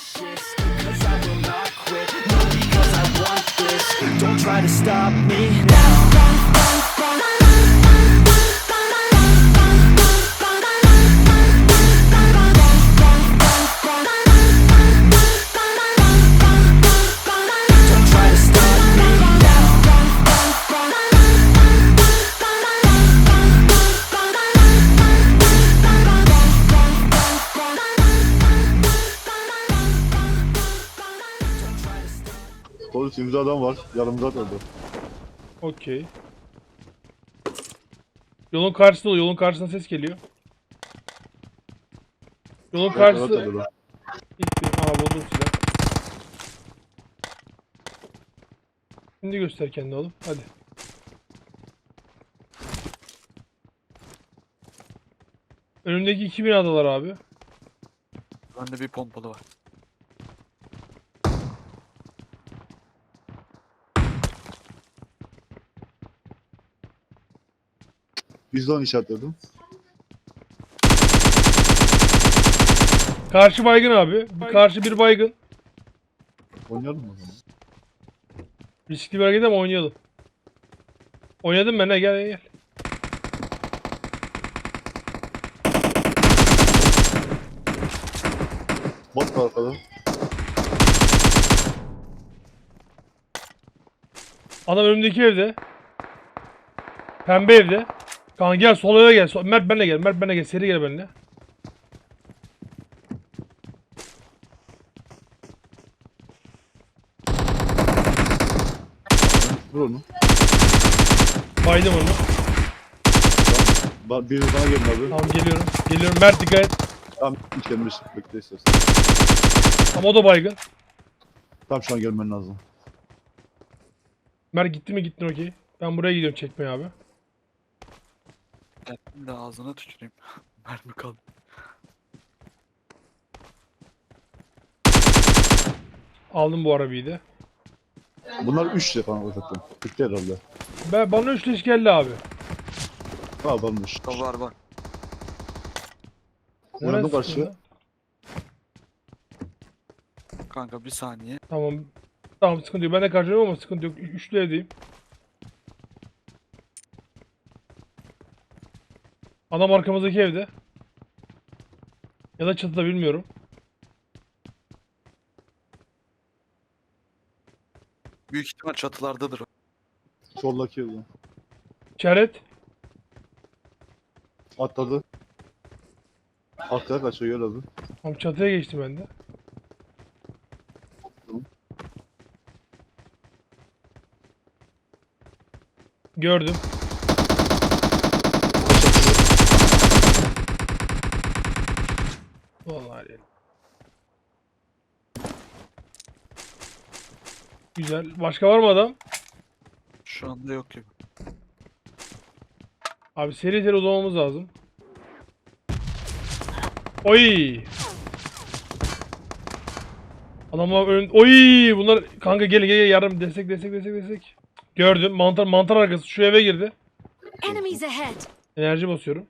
ambitious, cause I will not quit, no, because I want this. Don't try to stop me now. Polis imza adam var. Yanımda durdu. Okey. Yolun karşısında yolun karşısına ses geliyor. Yolun karşısı Karşısı... İlk bir aha buldum silah. Şimdi göster kendini oğlum. Hadi. Önümdeki iki binadalar abi. Bende bir pompalı var. Bizden işaretledim. Karşı baygın abi. Karşı bir baygın. Oynayalım mı o zaman? Riskli bir hareket ama oynayalım. Oynadım ben gel gel gel. Bot var arkada. Adam önümdeki evde. Pembe evde. Kanka gel sol eve gel. Sol- Mert benle gel. Mert benle gel. Seri gel benimle. Vur onu. Baydım onu. Ba biri bana gelin abi. Tamam geliyorum. Geliyorum. Mert dikkat et. Tamam içemiş. Bekle istersen. Ama o da baygın. Tam şu an gelmen lazım. Mert gitti mi gittin okey. Ben buraya gidiyorum çekmeye abi. Geldim de ağzına tüküreyim. Mermi kaldı. Aldım bu arabayı da. Bunlar 3 yapan zaten. Bitti herhalde. Ben, bana üç leş geldi abi. Da var var. Neresi karşı. sıkıntı? Kanka bir saniye. Tamam. Tamam sıkıntı yok. Ben de karşılayamam ama sıkıntı yok. Üçlü evdeyim. Adam arkamızdaki evde. Ya da çatıda bilmiyorum. Büyük ihtimal çatılardadır. o. Soldaki yolda. İşaret. Atladı. Arkaya kaçıyor abi. Tamam çatıya geçtim ben de. Gördüm. Vallahi. Güzel. Başka var mı adam? Şu anda yok gibi. Abi seri seri uzamamız lazım. Oy! Adamlar ön... Oy! Bunlar kanka gel gel yardım destek destek destek destek. Gördüm. Mantar mantar arkası şu eve girdi. Enemies ahead! Enerji basıyorum.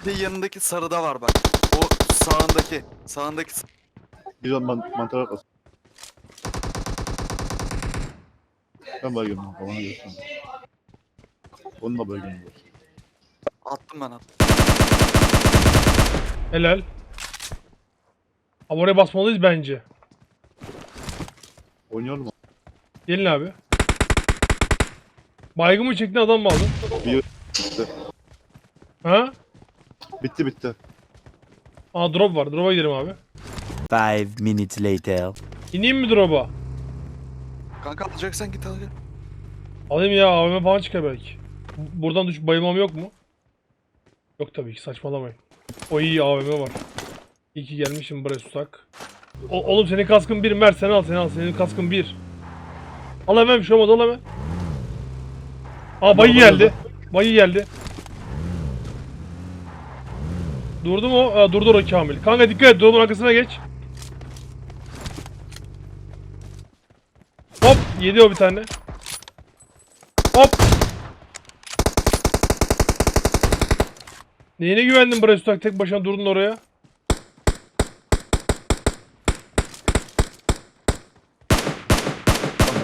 Bir de yanındaki sarıda var bak. O sağındaki. Sağındaki Bir an man mantar arkası. Ben baygınım. Bana gelsin. Onun da baygınım var. attım ben attım. Helal. Abi oraya basmalıyız bence. Oynayalım mı? Gelin abi. Baygın mı çektin adam mı aldın? Bitti. Ha? Bitti bitti. Aa drop var. Drop'a gidelim abi. Five minutes later. İneyim mi drop'a? Kanka alacaksan git al gel. Alayım ya AVM falan çıkar belki. Buradan düş bayılmam yok mu? Yok tabii ki saçmalamayın. O iyi AVM var. İyi ki gelmişim buraya susak. O, oğlum senin kaskın bir Mert sen al sen al senin kaskın bir. Al hemen bir şey olmadı al hemen. Aa bayı geldi. Bayı geldi. Durdu mu? Aa, durdu o Kamil. Kanka dikkat et dolabın arkasına geç. Hop yedi o bir tane. Hop. Neyine güvendin buraya tutak tek başına durdun oraya?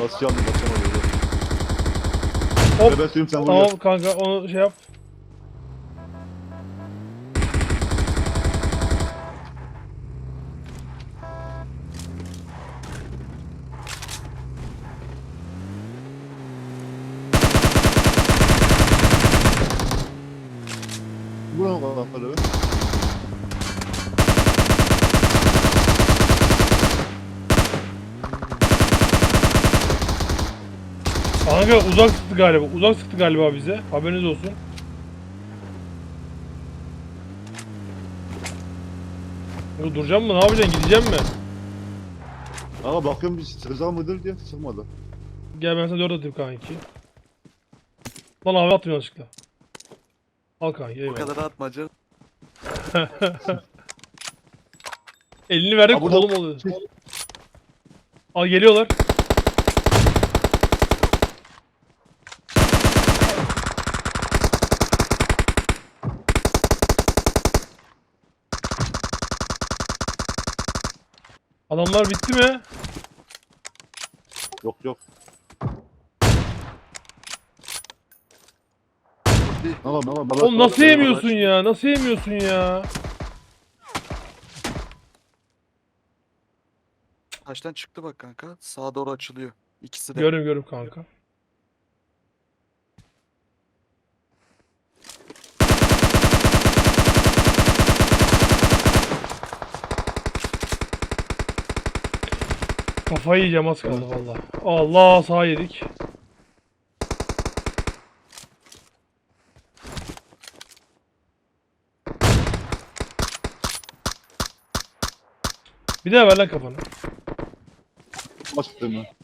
Nasıl yandı kaçamadı. Hop. Ben, ben sen tamam kanka onu şey yap. Kanka uzak sıktı galiba. Uzak sıktı galiba bize. Haberiniz olsun. Kanka duracağım mı? Ne yapacaksın? Gideceğim mi? Ama bakıyorum bir sıkacak mıdır diye çıkmadı. Gel ben sana dört atayım kanki. Lan abi attım yanlışlıkla. Al kanki Bu eyvallah. kadar atma canım. Elini verdik kolum oluyor. Al geliyorlar. Adamlar bitti mi? Yok yok. Ama ama bana Oğlum nasıl yemiyorsun ya? Nasıl yemiyorsun ya? Taştan çıktı bak kanka. Sağa doğru açılıyor. İkisi de. Görüm görüm kanka. Kafayı yiyeceğim az kaldı valla. Allah sağ yedik. Bir daha ver lan kafanı. Açtım ben.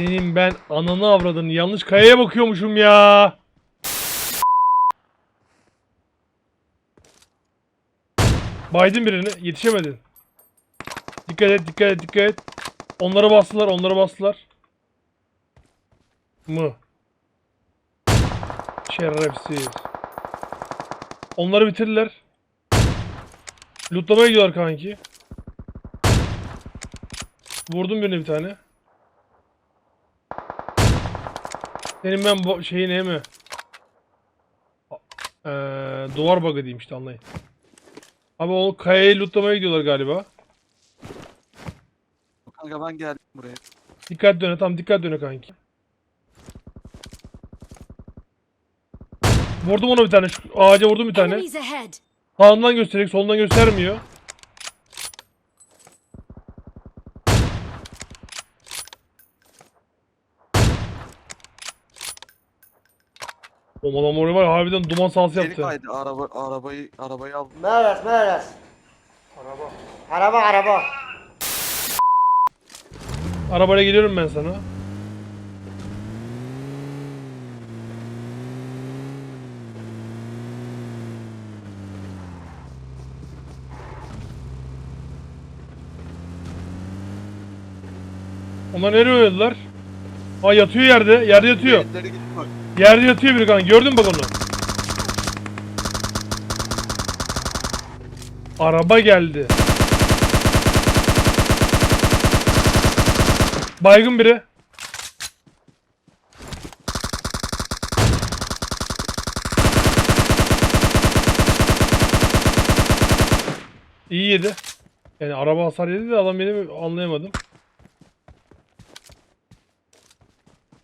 Senin ben ananı avradını yanlış kayaya bakıyormuşum ya. Baydın birini yetişemedin. Dikkat et dikkat et dikkat et. Onları bastılar onları bastılar. Mı? Şerefsiz. Onları bitirdiler. Lootlamaya gidiyorlar kanki. Vurdum birine bir tane. Senin ben bu şeyin he mi? Eee duvar bug'ı diyeyim işte anlayın. Abi o kayayı lootlamaya gidiyorlar galiba. Kanka ben geldim buraya. Dikkat döne tam dikkat döne kanki. Vurdum ona bir tane şu ağaca vurdum bir tane. Sağından gösterecek solundan göstermiyor. O adam oraya var ya, harbiden duman sahası Seni yaptı. kaydı. Araba, arabayı, arabayı aldım. Meres, meres. Araba. Araba, araba. Arabayla geliyorum ben sana. Onlar nereye oynadılar? Aa yatıyor yerde. Yerde yatıyor. Elleri gitti bak. Yerde yatıyor biri kanka. Gördün bak onu? Araba geldi. Baygın biri. İyi yedi. Yani araba hasar yedi de adam benim anlayamadım.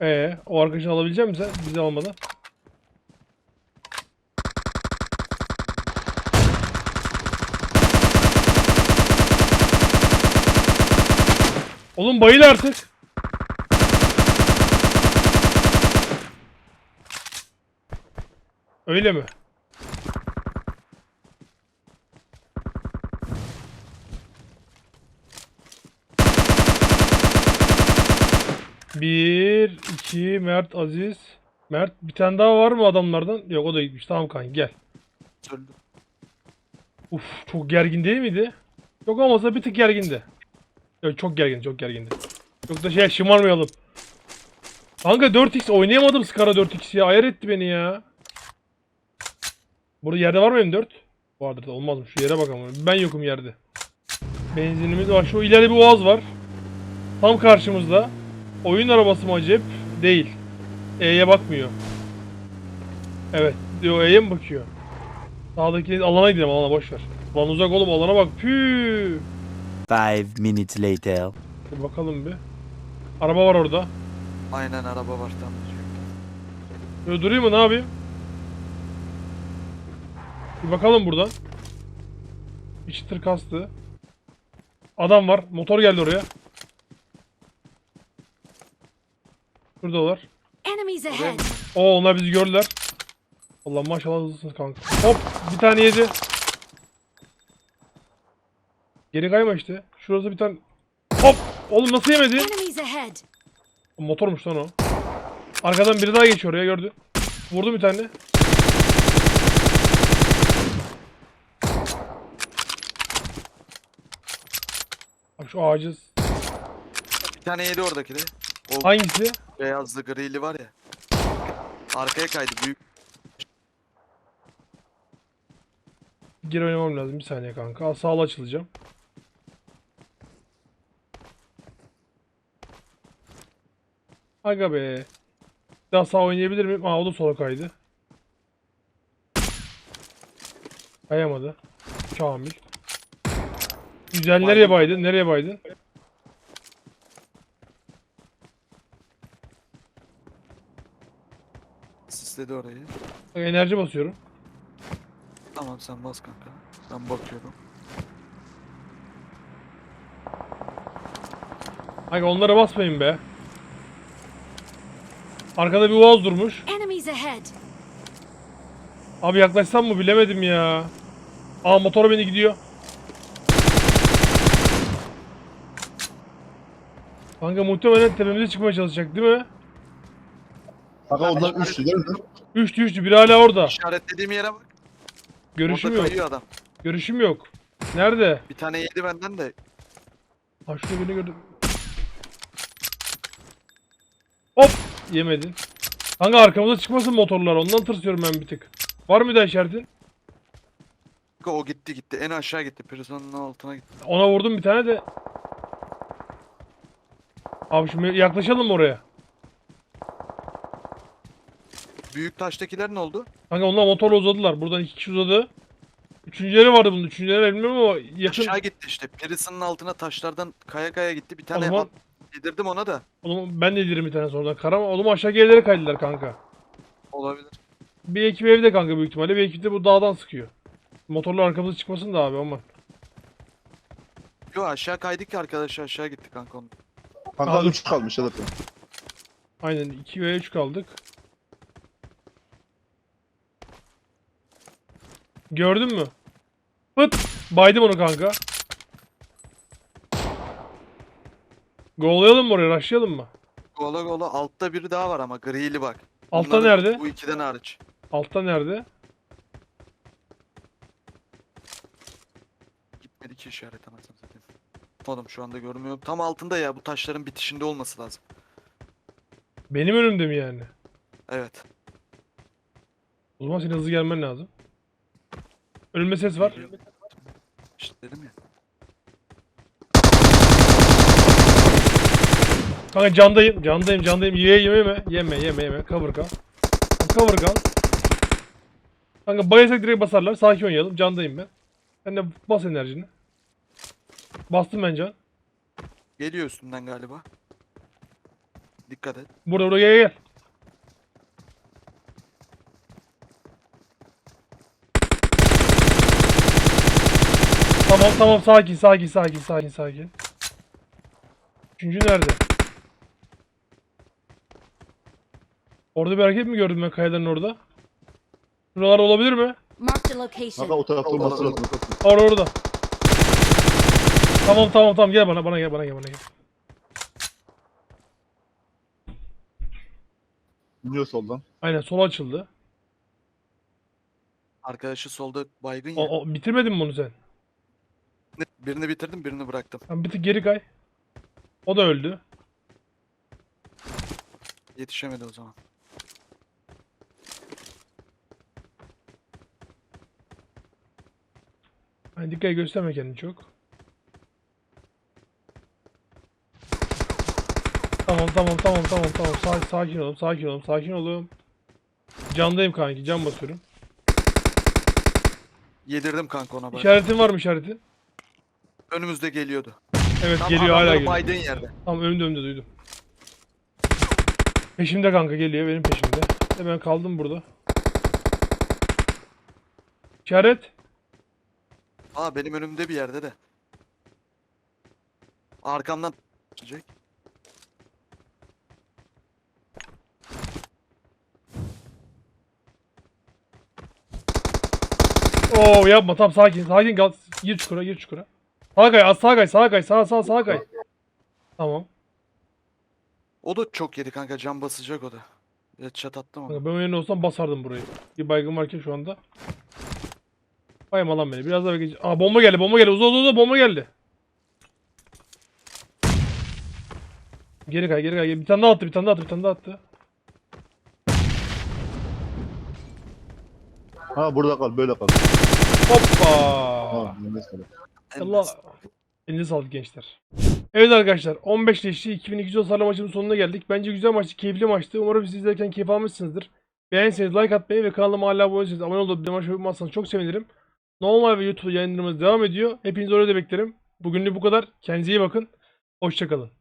Ee, o arkadaşını alabilecek misin? Bizi almadan. Oğlum bayıl artık. Öyle mi? Bir, iki, Mert, Aziz. Mert bir tane daha var mı adamlardan? Yok o da gitmiş. Tamam kanka gel. Öldü. Uf çok gergin değil miydi? Yok olmasa bir tık gergindi. Yok çok gergin çok gergindi. Çok da şey şımarmayalım. Kanka 4x oynayamadım Skara 4x ya. Ayar etti beni ya. Burada yerde var mı M4? Vardır da olmaz mı? Şu yere bak ama. Ben yokum yerde. Benzinimiz var. Şu ileride bir Oğaz var. Tam karşımızda. Oyun arabası mı acep? Değil. E'ye bakmıyor. Evet. Diyor E'ye mi bakıyor? Sağdaki alana gidelim alana boş ver. Lan uzak oğlum alana bak. Püü. Five minutes later. Bir bakalım bir. Araba var orada. Aynen araba var tam. Böyle durayım mı ne yapayım? Bir bakalım buradan. Bir çıtır kastı. Adam var. Motor geldi oraya. Şuradalar. Enemies ahead! Oo onlar bizi gördüler. Allah maşallah hızlısınız kanka. Hop bir tane yedi. Geri kayma işte. Şurası bir tane. Hop! Oğlum nasıl yemedi? Enemies ahead! Motormuş lan o. Arkadan biri daha geçiyor oraya gördü. Vurdu bir tane. Bak şu ağacı. Bir tane yedi oradaki de. O Hangisi? beyazlı grili var ya. Arkaya kaydı büyük. Geri oynamam lazım bir saniye kanka. Sağla açılacağım. Aga be. Bir Daha sağ oynayabilir miyim? Aa o da sola kaydı. Kayamadı. Kamil. Güzel nereye baydın? Nereye baydın? Sisledi orayı. Enerji basıyorum. Tamam sen bas kanka. Ben bakıyorum. Aga onlara basmayın be. Arkada bir Uaz durmuş. Enemies ahead! Abi yaklaşsam mı bilemedim ya. Aa motor beni gidiyor. Kanka muhtemelen tepemize çıkmaya çalışacak değil mi? Kanka onlar üçlü değil mi? Üçtü üçtü biri hala orada. İşaretlediğim yere bak. Görüşüm Orada yok. kayıyor adam. Görüşüm yok. Nerede? Bir tane yedi benden de. Ha şurada birini gördüm. Hop! Yemedin. Kanka arkamıza çıkmasın motorlar ondan tırsıyorum ben bir tık. Var mı da işaretin? Kanka O gitti gitti. En aşağı gitti. Prison'un altına gitti. Ona vurdum bir tane de. Abi şimdi yaklaşalım mı oraya? Büyük taştakiler ne oldu? Kanka onlar motorla uzadılar. Buradan iki kişi uzadı. Üçüncüleri vardı bunun. Üçüncüleri bilmiyorum ama yakın. Aşağı gitti işte. Prison'un altına taşlardan kaya kaya gitti. Bir tane zaman- yedirdim ona da. Oğlum ben de yedirdim bir tane sonradan. Kara oğlum aşağı evlere kaydılar kanka. Olabilir. Bir ekip evde kanka büyük ihtimalle. Bir ekip de bu dağdan sıkıyor. Motorlu arkamıza çıkmasın da abi aman. Yo aşağı kaydık ki arkadaş aşağı gitti kanka onun. Kanka Abi. üç kalmış ya zaten. Aynen 2 ve 3 kaldık. Gördün mü? Pıt! Baydım onu kanka. Gollayalım mı oraya? Rushlayalım mı? Gola gola altta biri daha var ama grili bak. Altta Bunların- nerede? Bu ikiden hariç. Altta nerede? Gitmedi ki işaret anasını satayım. Oğlum şu anda görmüyorum. Tam altında ya bu taşların bitişinde olması lazım. Benim önümde mi yani? Evet. O zaman senin hızlı gelmen lazım. Önümde ses var. İşte dedim ya. Kanka candayım, candayım, candayım. Ye yeme yeme. Yeme yeme yeme. Cover kal. Cover kal. Kanka bayasak direkt basarlar. Sakin oynayalım. Candayım ben. Sen de bas enerjini. Bastım ben can. Geliyor üstünden galiba. Dikkat et. Burada burada gel gel. Tamam tamam sakin sakin sakin sakin sakin. Üçüncü nerede? Orada bir hareket mi gördüm ben kayaların orada? Şuralar olabilir mi? Kanka location. o tarafta olması lazım. Orada orada. Tamam tamam tamam gel bana bana gel bana gel bana gel. Biniyor soldan. Aynen sola açıldı. Arkadaşı solda baygın ya. O, o, bitirmedin mi bunu sen? Birini bitirdim birini bıraktım. Tamam bir tık geri kay. O da öldü. Yetişemedi o zaman. Hani dikkat gösterme kendini çok. Tamam tamam tamam tamam tamam Sa- sakin olun sakin olun sakin olun. Candayım kanki can basıyorum. Yedirdim kanka ona bak. İşaretin var mı işaretin? Önümüzde geliyordu. Evet Tam geliyor hala adamları geliyor. baydığın yerde. Tamam önümde önümde duydum. Peşimde kanka geliyor benim peşimde. E ben kaldım burada. İşaret. Aa benim önümde bir yerde de. Arkamdan çıkacak. Oo yapma tamam sakin sakin kal. Gir çukura gir çukura. Sağa kay az sağa kay sağa kay sağa sağa sağa kay. Tamam. O da çok yedi kanka cam basacak o da. Ya çat attım. Kanka ben o yerine olsam basardım burayı. Bir baygın varken şu anda. Bayma lan beni. Biraz daha bekleyeceğim. Aa bomba geldi bomba geldi. Uza uza uza bomba geldi. Geri kay geri kay. Bir tane daha attı bir tane daha attı bir tane daha attı. Ha burada kal böyle kal. Hoppa. Ha. Allah. Elinize sağlık gençler. Evet arkadaşlar 15 leşli 2200 hasarlı maçın sonuna geldik. Bence güzel maçtı, keyifli maçtı. Umarım siz izlerken keyif almışsınızdır. Beğenseniz like atmayı ve kanalıma hala abone değilseniz abone olup bir maç yapmazsanız çok sevinirim. Normal ve YouTube yayınlarımız devam ediyor. Hepinizi oraya da beklerim. Bugünlük bu kadar. Kendinize iyi bakın. Hoşçakalın.